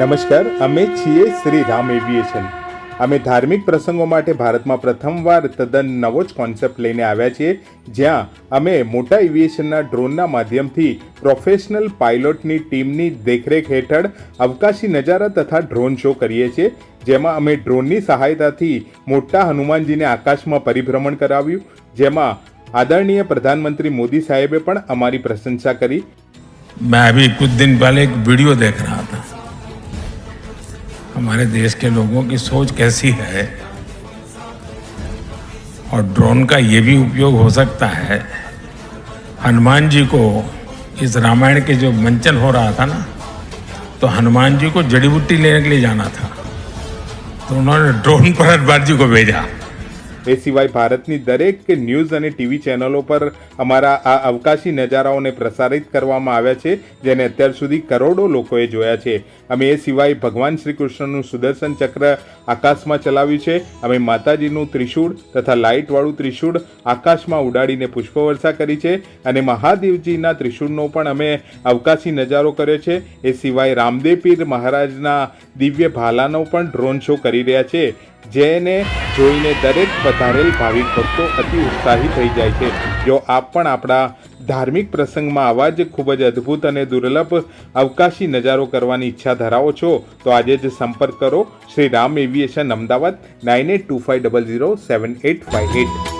નમસ્કાર, અમે છીએ શ્રી રામ એવિએશન. અમે ધાર્મિક પ્રસંગો માટે ભારતમાં પ્રથમવાર તદ્દન નવો જ કોન્સેપ્ટ લઈને આવ્યા છીએ, જ્યાં અમે મોટા એવિએશનના ડ્રોનના માધ્યમથી પ્રોફેશનલ પાઇલોટની ટીમની દેખરેખ હેઠળ અવકાશી નજારા તથા ડ્રોન શો કરીએ છીએ, જેમાં અમે ડ્રોનની સહાયતાથી મોટા હનુમાનજીને આકાશમાં પરિભ્રમણ કરાવ્યું, જેમાં આદરણીય પ્રધાનમંત્રી મોદી સાહેબે પણ અમારી પ્રશંસા કરી. મેં અભી કુછ દિન પહેલે એક વીડિયો દેખ રહા हमारे देश के लोगों की सोच कैसी है? और ड्रोन का ये भी उपयोग हो सकता है। हनुमान जी को इस रामायण के जो मंचन हो रहा था ना तो हनुमान जी को जड़ी बूटी लेने के लिए जाना था। तो उन्होंने ड्रोन पर हनुमान जी को भेजा। એ સિવાય ભારતની દરેક ન્યૂઝ અને ટીવી ચેનલો પર અમારા આ અવકાશી નજારાઓને પ્રસારિત કરવામાં આવ્યા છે, જેને અત્યાર સુધી કરોડો લોકોએ જોયા છે. અમે એ સિવાય ભગવાન શ્રી કૃષ્ણનું સુદર્શન ચક્ર આકાશમાં ચલાવ્યું છે. અમે માતાજીનું ત્રિશૂળ તથા લાઇટવાળું ત્રિશૂળ આકાશમાં ઉડાડીને પુષ્પવર્ષા કરી છે અને મહાદેવજીના ત્રિશૂળનો પણ અમે અવકાશી નજારો કર્યો છે. એ સિવાય રામદેવ પીર મહારાજના દિવ્ય ભાલાનો પણ ડ્રોન શો કરી રહ્યા છે. જેને જોઈને દરેક પધારેલ ભાવિક ભક્તો અતિ ઉત્સાહી થઈ જાય છે. જો આપ પણ આપણા ધાર્મિક પ્રસંગમાં આવા જ ખૂબ જ અદ્ભુત અને દુર્લભ અવકાશી નજારો કરવાની ઈચ્છા ધરાવો છો, તો આજે જ સંપર્ક કરો. Shri Ram aviation Ahmedabad, nine eight two five double zero seven eight five eight.